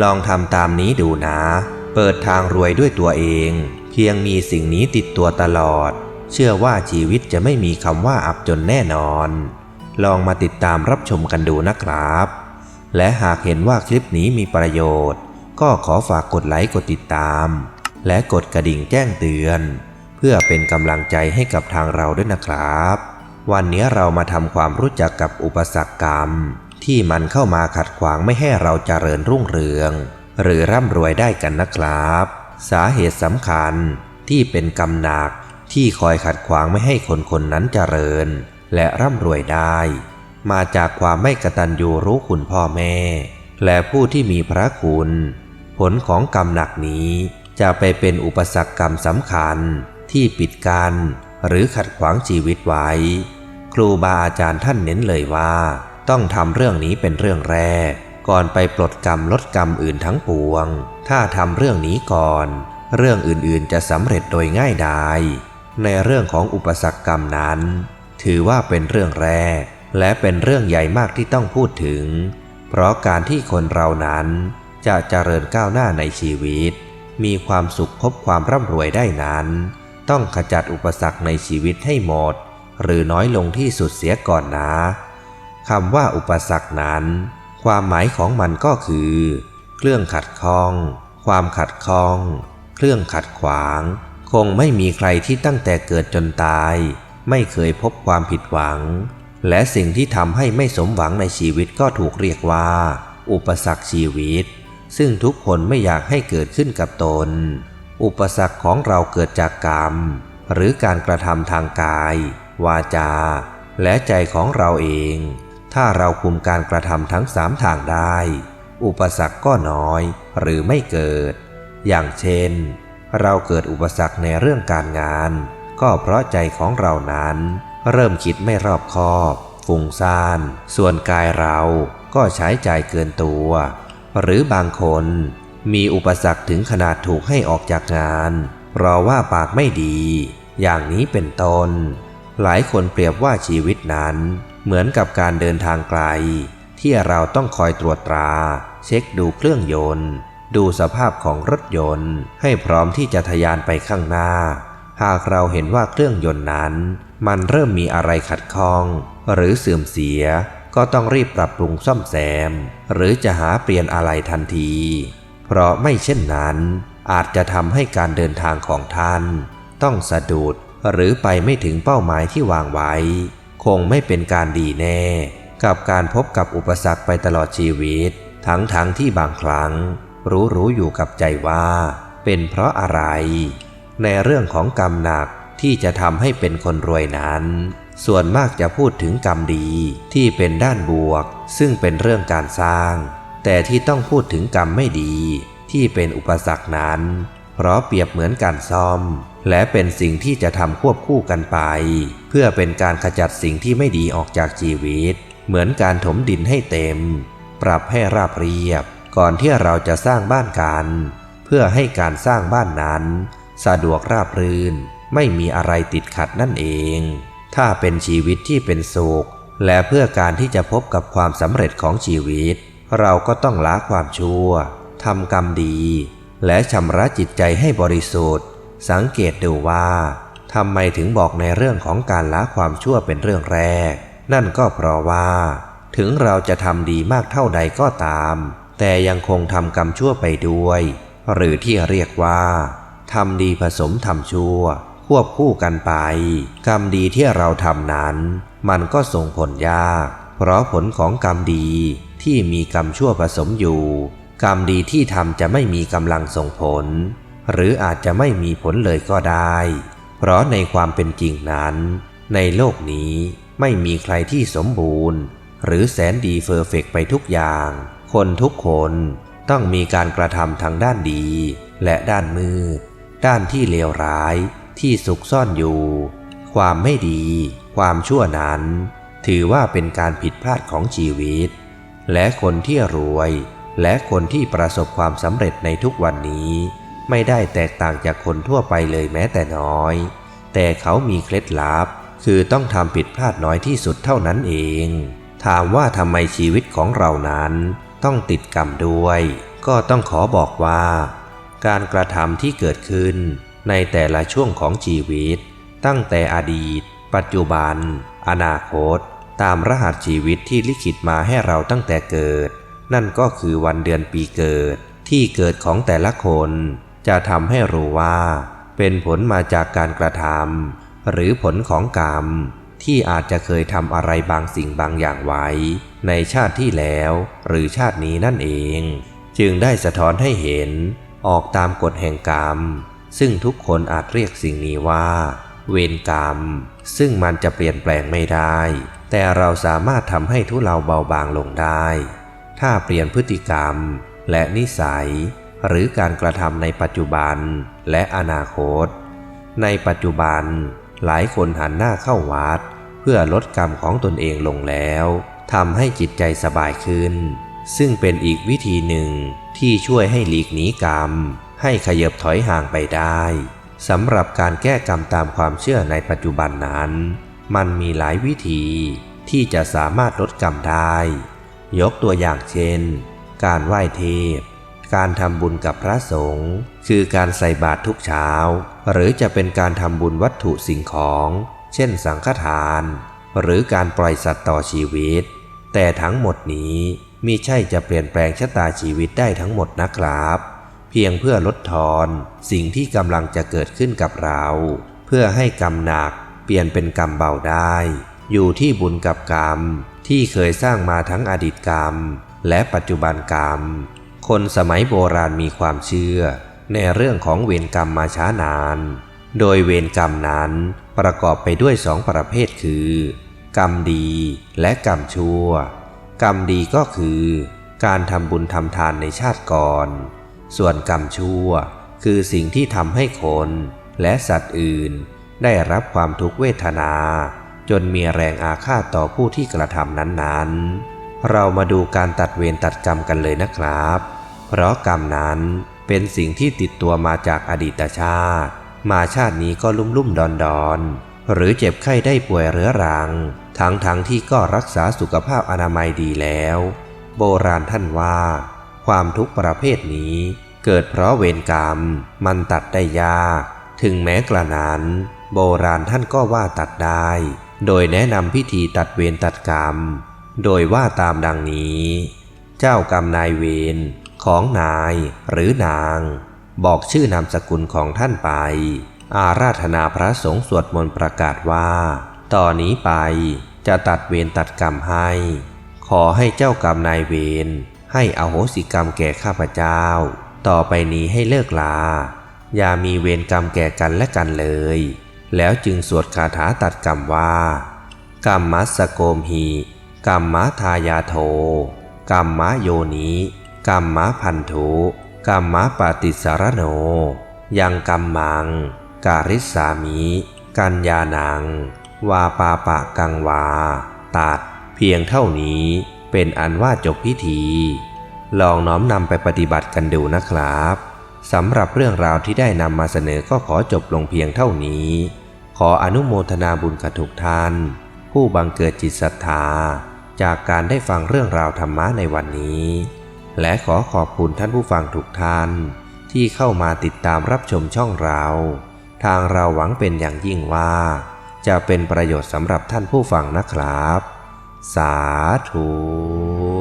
ลองทำตามนี้ดูนะ เปิดทางรวยด้วยตัวเอง เพียงมีสิ่งนี้ติดตัวตลอด เชื่อว่าชีวิตจะไม่มีคำว่าอับจนแน่นอน ลองมาติดตามรับชมกันดูนะครับ และหากเห็นว่าคลิปนี้มีประโยชน์ ก็ขอฝากกดไลค์กดติดตาม และกดกระดิ่งแจ้งเตือน เพื่อเป็นกำลังใจให้กับทางเราด้วยนะครับ วันนี้เรามาทำความรู้จักกับอุปสรรคกรรม ที่มันเข้ามาขัดขวางไม่ให้เราเจริญรุ่งเรือง หรือร่ำรวยได้กันนะครับ สาเหตุสำคัญที่เป็นกรรมหนักที่คอยขัดขวางไม่ให้คนคนนั้นเจริญ และร่ำรวยได้ มาจากความไม่กตัญญูรู้คุณพ่อแม่ และผู้ที่มีพระคุณ ผลของกรรมหนักนี้จะไปเป็นอุปสรรคกรรมสำคัญที่ปิดกันหรือขัดขวางชีวิตไว้ ครูบาอาจารย์ท่านเน้นเลยว่า ต้องทำเรื่องนี้เป็นเรื่องแรก ก่อนไปปลดกรรมลดกรรมอื่นทั้งปวง ถ้าทำเรื่องนี้ก่อน เรื่องอื่นๆจะสำเร็จโดยง่ายดายในเรื่องของอุปสรรคกรรมนั้น ถือว่าเป็นเรื่องแรก และเป็นเรื่องใหญ่มากที่ต้องพูดถึง เพราะการที่คนเรานั้นจะเจริญก้าวหน้าในชีวิต มีความสุขพบความร่ำรวยได้นั้น ต้องขจัดอุปสรรคในชีวิตให้หมด หรือน้อยลงที่สุดเสียก่อนนะ คำว่าอุปสรรคนั้น ความหมายของมันก็คือ เครื่องขัดข้อง ความขัดข้อง เครื่องขัดขวาง คงไม่มีใครที่ตั้งแต่เกิดจนตาย ไม่เคยพบความผิดหวัง และสิ่งที่ทำให้ไม่สมหวังในชีวิตก็ถูกเรียกว่า อุปสรรคชีวิต ซึ่งทุกคนไม่อยากให้เกิดขึ้นกับตน อุปสรรคของเราเกิดจากกรรม หรือการกระทำทางกาย วาจา และใจของเราเอง ถ้าเราคุมการกระทำทั้งสามทางได้ อุปสรรคก็น้อยหรือไม่เกิด อย่างเช่น เราเกิดอุปสรรคในเรื่องการงาน ก็เพราะใจของเรานั้น เริ่มคิดไม่รอบคอบ ฟุ้งซ่าน ส่วนกายเราก็ใช้ใจเกินตัว หรือบางคนมีอุปสรรคถึงขนาดถูกให้ออกจากงานเพราะว่าปากไม่ดี อย่างนี้เป็นต้น หลายคนเปรียบว่าชีวิตนั้น เหมือนกับการเดินทางไกล ที่เราต้องคอยตรวจตรา เช็คดูเครื่องยนต์ ดูสภาพของรถยนต์ ให้พร้อมที่จะทะยานไปข้างหน้า หากเราเห็นว่าเครื่องยนต์นั้น มันเริ่มมีอะไรขัดข้อง หรือเสื่อมเสีย ก็ต้องรีบปรับปรุงซ่อมแซม หรือจะหาเปลี่ยนอะไรทันที เพราะไม่เช่นนั้น อาจจะทำให้การเดินทางของท่าน ต้องสะดุดหรือไปไม่ถึงเป้าหมายที่วางไว้ คงไม่เป็นการดีแน่ กับการพบกับอุปสรรคไปตลอดชีวิต ทั้งๆทที่บางครั้ง รู้รู้อยู่กับใจว่า เป็นเพราะอะไร ในเรื่องของกรรมหนักที่จะทำให้เป็นคนรวยนั้น ส่วนมากจะพูดถึงกรรมดีที่เป็นด้านบวก ซึ่งเป็นเรื่องการสร้าง แต่ที่ต้องพูดถึงกรรมไม่ดีที่เป็นอุปสรรคนั้น เพราะเปรียบเหมือนการซ่อม และเป็นสิ่งที่จะทำควบคู่กันไป เพื่อเป็นการขจัดสิ่งที่ไม่ดีออกจากชีวิต เหมือนการถมดินให้เต็ม ปรับให้ราบเรียบ ก่อนที่เราจะสร้างบ้านกัน เพื่อให้การสร้างบ้านนั้น สะดวกราบรื่น ไม่มีอะไรติดขัดนั่นเอง ถ้าเป็นชีวิตที่เป็นสุข และเพื่อการที่จะพบกับความสำเร็จของชีวิต เราก็ต้องละความชั่วทำกรรมดี และชำระจิตใจให้บริสุทธิ์ สังเกตดูว่าทำไมถึงบอกในเรื่องของการละความชั่วเป็นเรื่องแรก นั่นก็เพราะว่า ถึงเราจะทำดีมากเท่าใดก็ตาม แต่ยังคงทำกรรมชั่วไปด้วย หรือที่เรียกว่าทำดีผสมทำชั่ว ควบคู่กันไป กรรมดีที่เราทำนั้น มันก็ส่งผลยาก เพราะผลของกรรมดีที่มีกรรมชั่วผสมอยู่ กรรมดีที่ทำจะไม่มีกำลังส่งผล หรืออาจจะไม่มีผลเลยก็ได้ เพราะในความเป็นจริงนั้น ในโลกนี้ไม่มีใครที่สมบูรณ์ หรือแสนดีเฟอร์เฟกไปทุกอย่าง คนทุกคนต้องมีการกระทำทางด้านดี และด้านมืด ด้านที่เลวร้ายที่สุกซ่อนอยู่ ความไม่ดี ความชั่วนั้น ถือว่าเป็นการผิดพลาดของชีวิต และคนที่รวย และคนที่ประสบความสำเร็จในทุกวันนี้ ไม่ได้แตกต่างจากคนทั่วไปเลยแม้แต่น้อย แต่เขามีเคล็ดลับ คือต้องทำผิดพลาดน้อยที่สุดเท่านั้นเอง ถามว่าทำไมชีวิตของเรานั้น ต้องติดกรรมด้วย ก็ต้องขอบอกว่า การกระทำที่เกิดขึ้น ในแต่ละช่วงของชีวิต ตั้งแต่อดีต ปัจจุบัน อนาคต ตามรหัสชีวิตที่ลิขิตมาให้เราตั้งแต่เกิด นั่นก็คือวันเดือนปีเกิดที่เกิดของแต่ละคน จะทำให้รู้ว่า เป็นผลมาจากการกระทำหรือผลของกรรม ที่อาจจะเคยทำอะไรบางสิ่งบางอย่างไว้ ในชาติที่แล้วหรือชาตินี้นั่นเอง จึงได้สะท้อนให้เห็นออกตามกฎแห่งกรรม ซึ่งทุกคนอาจเรียกสิ่งนี้ว่า เวรกรรม ซึ่งมันจะเปลี่ยนแปลงไม่ได้ แต่เราสามารถทำให้ทุเลาเบาบางลงได้ ถ้าเปลี่ยนพฤติกรรมและนิสัย หรือการกระทำในปัจจุบันและอนาคต ในปัจจุบันหลายคนหันหน้าเข้าวัด เพื่อลดกรรมของตนเองลงแล้วทำให้จิตใจสบายขึ้น ซึ่งเป็นอีกวิธีหนึ่งที่ช่วยให้หลีกหนีกรรม ให้ขยับถอยห่างไปได้สำหรับการแก้กรรมตามความเชื่อในปัจจุบันนั้น มันมีหลายวิธีที่จะสามารถลดกรรมได้ ยกตัวอย่างเช่น การไหว้เทพ การทำบุญกับพระสงฆ์คือการใส่บาตรทุกเช้า หรือจะเป็นการทำบุญวัตถุสิ่งของ เช่นสังฆทาน หรือการปล่อยสัตว์ต่อชีวิต แต่ทั้งหมดนี้มิใช่จะเปลี่ยนแปลงชะตาชีวิตได้ทั้งหมดนะครับ เพียงเพื่อลดทอนสิ่งที่กำลังจะเกิดขึ้นกับเรา เพื่อให้กรรมหนักเปลี่ยนเป็นกรรมเบาได้ อยู่ที่บุญกับกรรมที่เคยสร้างมาทั้งอดีตกรรม และปัจจุบันกรรม คนสมัยโบราณมีความเชื่อ ในเรื่องของเวรกรรมมาช้านาน โดยเวรกรรมนั้นประกอบไปด้วยสองประเภทคือ กรรมดีและกรรมชั่ว กรรมดีก็คือ การทำบุญทำทานในชาติก่อน ส่วนกรรมชั่ว คือสิ่งที่ทำให้คนและสัตว์อื่น ได้รับความทุกขเวทนา จนมีแรงอาฆาตต่อผู้ที่กระทำนั้นๆ เรามาดูการตัดเวรตัดกรรมกันเลยนะครับ เพราะกรรมนั้นเป็นสิ่งที่ติดตัวมาจากอดีตชาติ มาชาตินี้ก็ลุ่มลุ่มดอนดอนหรือเจ็บไข้ได้ป่วยเรื้อรัง ทั้งทั้งที่ก็รักษาสุขภาพอนามัยดีแล้ว โบราณท่านว่า ความทุกข์ประเภทนี้ เกิดเพราะเวรกรรม มันตัดได้ยาก ถึงแม้กระนั้น โบราณท่านก็ว่าตัดได้ โดยแนะนำพิธีตัดเวรตัดกรรม โดยว่าตามดังนี้ เจ้ากรรมนายเวรของนายหรือนาง บอกชื่อนามสกุลของท่านไป อาราธนาพระสงฆ์สวดมนต์ประกาศว่า ต่อนนี้ไปจะตัดเวรตัดกรรมให้ ขอให้เจ้ากรรมนายเวรให้อโหสิกรรมแก่ข้าพเจ้า ต่อไปนี้ให้เลิกลา อย่ามีเวรกรรมแก่กันและกันเลย แล้วจึงสวดคาถาตัดกรรมว่า กรรมมัสโกมหี กรรมมะทายาโทกรรมมะโยนิกรรมมะพันธุกรรมมะปฏิสารโน ยังกรรมมัง การิสามิ กัญญานัง วาปาปะกังวา ตัด เพียงเท่านี้เป็นอันว่าจบพิธี ลองน้อมนำไปปฏิบัติกันดูนะครับสำหรับเรื่องราวที่ได้นำมาเสนอก็ขอจบลงเพียงเท่านี้ ขออนุโมทนาบุญกับทุกท่าน ผู้บังเกิดจิตศรัทธา จากการได้ฟังเรื่องราวธรรมะในวันนี้ และขอขอบคุณท่านผู้ฟังทุกท่านที่เข้ามาติดตามรับชมช่องเรา ทางเราหวังเป็นอย่างยิ่งว่า จะเป็นประโยชน์สำหรับท่านผู้ฟังนะครับ สาธุ